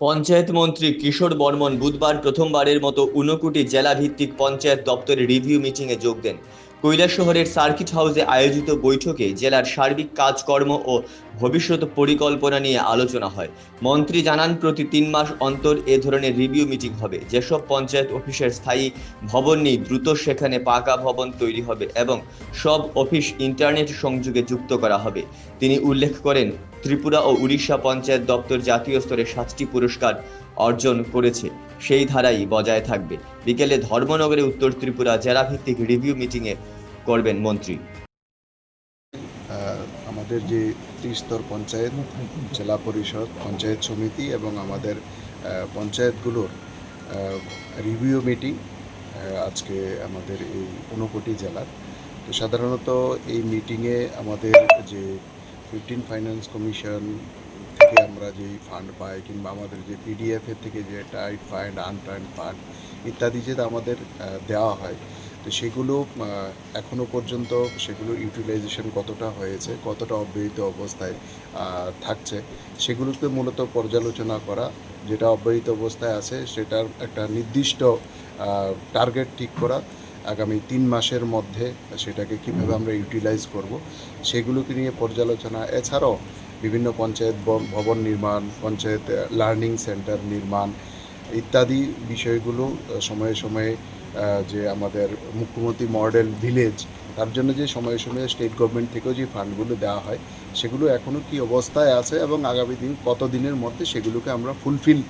পঞ্চায়েত মন্ত্রী কিশোর বর্মন বুধবার প্রথমবারের মতো ঊনকোটি জেলা ভিত্তিক পঞ্চায়েত দপ্তরে রিভিউ মিটিংয়ে যোগ দেন। কৈলাসহরের সার্কিট হাউসে আয়োজিত বৈঠকে জেলার সার্বিক কাজকর্ম ও ভবিষ্যৎ পরিকল্পনা নিয়ে আলোচনা হয়। মন্ত্রী জানান, প্রতি তিন মাস অন্তর এ ধরনের রিভিউ মিটিং হবে। যেসব পঞ্চায়েত অফিসের স্থায়ী ভবন নেই, দ্রুত সেখানে পাকা ভবন তৈরি হবে এবং সব অফিস ইন্টারনেট সংযোগে যুক্ত করা হবে। তিনি উল্লেখ করেন ত্রিপুরা ও উড়িষ্যা পঞ্চায়েত দপ্তর জাতীয় স্তরে সাতটি পুরস্কার অর্জন করেছে। সেই ধারাই বজায় থাকবে। বিকেলে ধর্মনগরে উত্তর ত্রিপুরা জেলাভিত্তিক রিভিউ মিটিংয়ে করবেন মন্ত্রী। আমাদের যে ত্রিস্তর পঞ্চায়েত, জেলা পরিষদ, পঞ্চায়েত সমিতি এবং আমাদের পঞ্চায়েতগুলোর রিভিউ মিটিং আজকে আমাদের এই ঊনকোটি জেলার। তো সাধারণত এই মিটিংয়ে আমাদের যে ফিফটিন ফাইন্যান্স কমিশন থেকে আমরা যে ফান্ড পাই কিংবা আমাদের যে পিডিএফ এর থেকে যে টাইট ফান্ড আনটাইড ফান্ড ইত্যাদি যে আমাদের দেওয়া হয় তো সেগুলো আহ, এখনও পর্যন্ত সেগুলো ইউটিলাইজেশন কতটা হয়েছে কতটা অব্যাহত অবস্থায় থাকছে সেগুলোকে মূলত পর্যালোচনা করা যেটা অব্যাহত অবস্থায় আছে সেটার একটা নির্দিষ্ট টার্গেট ঠিক করা আগামী তিন মাসের মধ্যে সেটাকে কীভাবে আমরা ইউটিলাইজ করব, সেগুলোকে নিয়ে পর্যালোচনা। এছাড়াও বিভিন্ন পঞ্চায়েত ভবন নির্মাণ, পঞ্চায়েত লার্নিং সেন্টার নির্মাণ ইত্যাদি বিষয়গুলো সময়ে সময়ে যে আমাদের মুখ্যমন্ত্রী মডেল ভিলেজ তার জন্য যে সময়ে সময়ে স্টেট গভর্নমেন্ট থেকেও যে ফান্ডগুলো দেওয়া হয়, সেগুলো এখনও কি অবস্থায় আছে এবং আগামী দিন কত দিনের মধ্যে সেগুলোকে আমরা ফুলফিল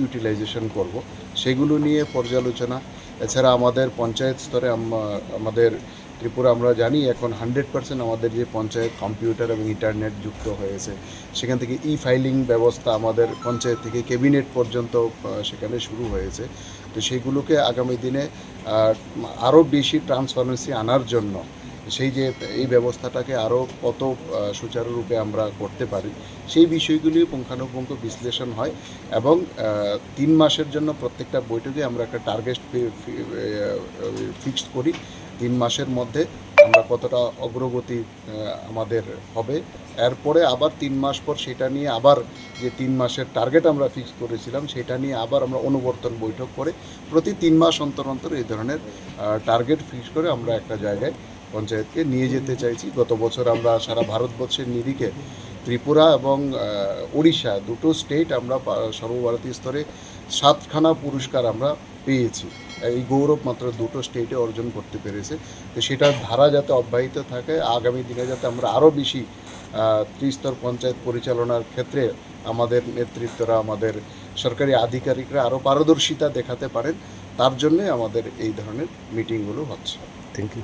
ইউটিলাইজেশন করব, সেগুলো নিয়ে পর্যালোচনা। এছাড়া আমাদের পঞ্চায়েত স্তরে আমাদের ত্রিপুরা আমরা জানি, এখন হান্ড্রেড পার্সেন্ট আমাদের যে পঞ্চায়েত কম্পিউটার এবং ইন্টারনেট যুক্ত হয়েছে। সেখান থেকে ই ফাইলিং ব্যবস্থা আমাদের পঞ্চায়েত থেকে ক্যাবিনেট পর্যন্ত সেখানে শুরু হয়েছে। তো সেইগুলোকে আগামী দিনে আরও বেশি ট্রান্সপারেন্সি আনার জন্য সেই যে এই ব্যবস্থাটাকে আরও কত সুচারুরূপে আমরা করতে পারি, সেই বিষয়গুলি পুঙ্খানুপুঙ্খ বিশ্লেষণ হয় এবং তিন মাসের জন্য প্রত্যেকটা বৈঠকে আমরা একটা টার্গেট ফিক্সড করি। তিন মাসের মধ্যে আমরা কতটা অগ্রগতি আমাদের হবে। এরপরে আবার তিন মাস পর সেটা নিয়ে আবার যে তিন মাসের টার্গেট আমরা ফিক্স করেছিলাম, সেটা নিয়ে আবার আমরা অনুবর্তন বৈঠক করে প্রতি তিন মাস অন্তর অন্তর এই ধরনের টার্গেট ফিক্স করে আমরা একটা জায়গায় পঞ্চায়েতকে নিয়ে যেতে চাইছি। গত বছর আমরা সারা ভারতবর্ষের নিরিখে ত্রিপুরা এবং উড়িষ্যা দুটো স্টেট আমরা সর্বভারতীয় স্তরে সাতখানা পুরস্কার আমরা পেয়েছি। এই গৌরব মাত্র দুটো স্টেটে অর্জন করতে পেরেছে। তো সেটার ধারা যাতে অব্যাহত থাকে, আগামী দিনে যাতে আমরা আরও বেশি ত্রিস্তর পঞ্চায়েত পরিচালনার ক্ষেত্রে আমাদের নেতৃত্বরা, আমাদের সরকারি আধিকারিকরা আরও পারদর্শিতা দেখাতে পারেন, তার জন্যে আমাদের এই ধরনের মিটিংগুলো হচ্ছে। Thank you